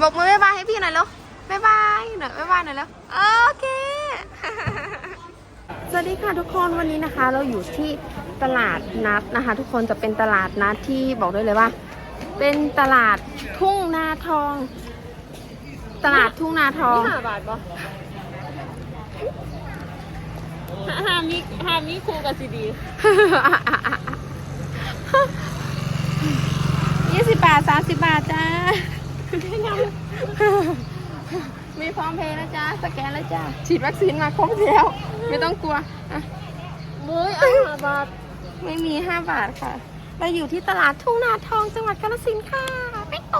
บอกมือบ๊ายบายให้พี่หน่อยเร็วบ๊ายบายหน่อยบ๊ายบายหน่อยเร็วโอเค สวัสดีค่ะทุกคนวันนี้นะคะ เราอยู่ที่ตลาดนัดนะคะ ทุกคนจะเป็นตลาดนัดที่บอกได้เลยว่า เป็นตลาดทุ่งนาทอง ตลาดทุ่งนาทองห้าบาทปะห้ามีห้ามีครูกับซีดี ยี่สิบบาทสามสิบบาทจ้า มีพร้อมเพย์แล้วจ้า สแกนแล้วจ้า ฉีดวัคซีนมาครบแล้ว ไม่ต้องกลัวอะมุ้ยเอาห้าบาท ไม่มีห้าบาทค่ะ เราอยู่ที่ตลาดทุ่งนาทองจังหวัดกาฬสินธุ์ค่ะไม่โต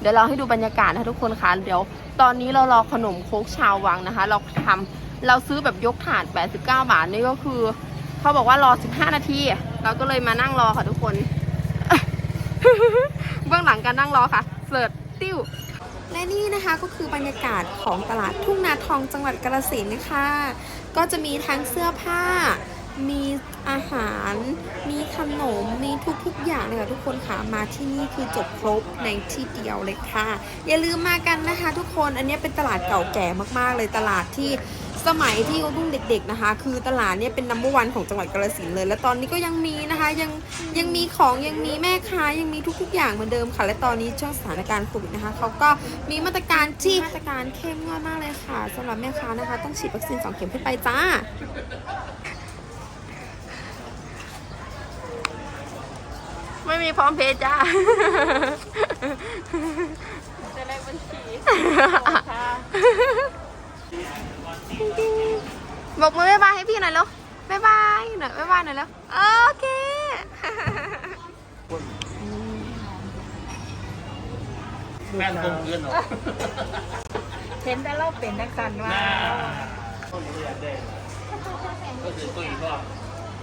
เดี๋ยวเราให้ดูบรรยากาศนะคะทุกคนค่ะเดี๋ยว ตอนนี้เรารอขนมโคกชาววังนะคะ เราทำเราซื้อแบบยกถาด 89 บาทนี่ก็คือ เขาบอกว่ารอ 15 นาที เราก็เลยมานั่งรอค่ะทุกคน เบื้องหลังการนั่งรอค่ะ เสิร์ชติ้ว และนี่นะคะก็คือบรรยากาศของตลาดทุ่งนาทองจังหวัดกาฬสินธุ์นะคะ ก็จะมีทั้งเสื้อผ้า มีอาหาร มีขนม มีทุกๆอย่างเลยค่ะทุกคนค่ะมาที่นี่คือจบครบในที่เดียวเลยค่ะ อย่าลืมมากันนะคะ ทุกคนอันนี้เป็นตลาดเก่าแก่มากๆเลยตลาดที่ สมัยที่รุ่นเด็ก ๆนะคะ คือตลาดเนี่ยเป็นนัมเบอร์วันของจังหวัดกาฬสินธุ์เลย และตอนนี้ก็ยังมีนะคะ ยังยังมีของยังมีแม่ค้ายังมีทุกๆ อย่างเหมือนเดิมค่ะ และตอนนี้ช่วงสถานการณ์โควิดนะคะเขาก็มีมาตรการที่มาตรการเข้มงวดมากเลยค่ะสำหรับแม่ค้านะคะ ต้องฉีดวัคซีนสองเข็มขึ้นไปจ้าไม่มีพร้อมเพย์จ้าจะเลขบัญชีค่ะ บอกมือบ๊ายบายให้พี่หน่อยเร็วบ๊ายบายหน่อยบ๊ายบายหน่อยเร็วโอเคแม่นตรงเกินเหรอเห็นแต่เราเป็นนักสันว่าน่าต้นเรียนได้ก็คือตุ้ยก็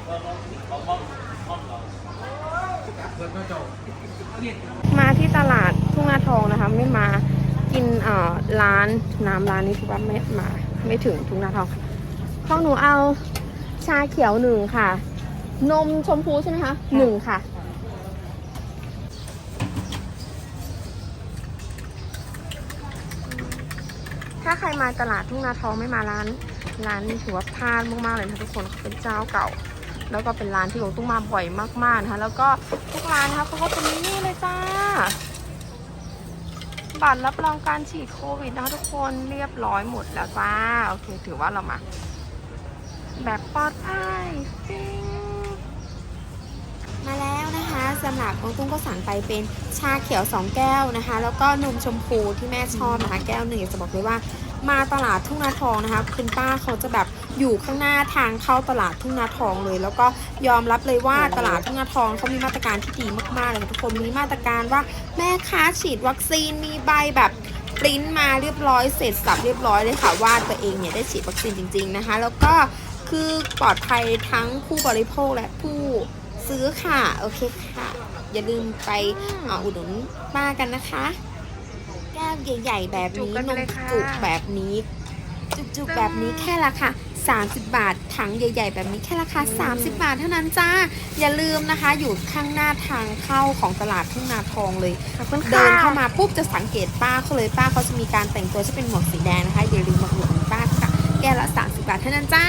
ก็น้องเขามองมองเราเพื่อนก็จบมาที่ตลาดทุ่งนาทองนะคะ ไม่มากินเอ่อร้านน้ำร้านนี้ถือว่าไม่มาไม่ถึงทุ่งนาทองค่ะ ของหนูเอาชาเขียวหนึ่งค่ะ นมชมพูใช่ไหมคะหนึ่งค่ะ ถ้าใครมาตลาดทุ่งนาทองไม่มาร้าน ร้านนี้ถือว่าพลาดมากๆเลยนะทุกคนเขาเป็นเจ้าเก่า แล้วก็เป็นร้านที่โอตุ้งมาบ่อยมากๆนะคะ แล้วก็ทุกร้านนะคะเขาก็จะมีนี่เลยจ้าบัตรรับรองการฉีดโควิดนะคะทุกคนเรียบร้อยหมดแล้วจ้า โอเค ถือว่าเรามา แบบปลอดภัยปิ๊งมาแล้วนะคะสำหรับน้องตุ้งก็สั่งไปเป็นชาเขียว 2 แก้วนะคะ แล้วก็นมชมพูที่แม่ชอบนะคะแก้วหนึ่งจะบอกเลยว่ามาตลาดทุ่งนาทองนะคะ คุณป้าเขาจะแบบอยู่ข้างหน้าทางเข้าตลาดทุ่งนาทองเลย แล้วก็ยอมรับเลยว่าตลาดทุ่งนาทองเขามีมาตรการที่ดีมากๆเลยทุกคนมีมาตรการว่าแม่ค้าฉีดวัคซีนมีใบแบบปริ้นมาเรียบร้อยเสร็จสับเรียบร้อยเลยค่ะว่าตัวเองเนี่ยได้ฉีดวัคซีนจริง ๆนะคะ แล้วก็ คือปลอดภัยทั้งผู้บริโภคและผู้ซื้อค่ะ โอเคค่ะ อย่าลืมไปเอ่ออุดหนุนป้ากันนะคะ แก้วใหญ่ ๆ แบบจุกนี้กันนไปมเลยค่ะจุกแบบนี้ จุกๆแบบนี้แค่ราคา30 บาทถังใหญ่ ๆ แบบนี้แค่ราคา 30 บาทเท่านั้นจ้า อย่าลืมนะคะ อยู่ข้างหน้าทางเข้าของตลาดทุ่งนาทองเลยขอบคุณค่ะเดินเข้ามาปุ๊บจะสังเกตป้าเขาเลยป้าเขาจะมีการแต่งตัวที่เป็นหมวกสีแดงนะคะ อย่าลืมมาอุดหนุนป้าค่ะ แก้วละ 30 บาทเท่านั้นจ้า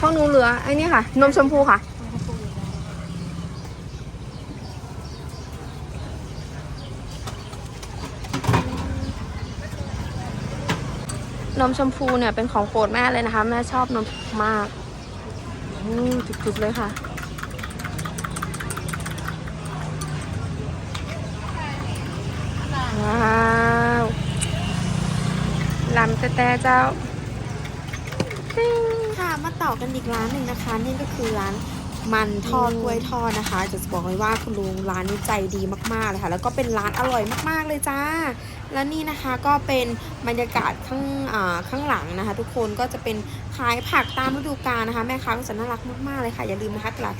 ข้าวหนูเหลือไอ้นี่ค่ะ นมชมพูค่ะ นมชมพูเนี่ยเป็นของโปรดแม่เลยนะคะ แม่ชอบนมมากอืมจุกๆเลยค่ะว้าวลำแต่แต่เจ้า ค่ะมาต่อกันอีกร้านหนึ่งนะคะนี่ก็คือร้านมันทอดกล้วยทอดนะคะจะบอกเลยว่าคุณลุงร้านนี้ใจดีมากๆเลยค่ะ แล้วก็เป็นร้านอร่อยมากๆเลยจ้า และนี่นะคะก็เป็นบรรยากาศข้างข้างหลังนะคะ ทุกคนก็จะเป็นขายผักตามฤดูกาลนะคะ แม่ค้าก็จะน่ารักมากๆเลยค่ะอย่าลืมนะคะตลาด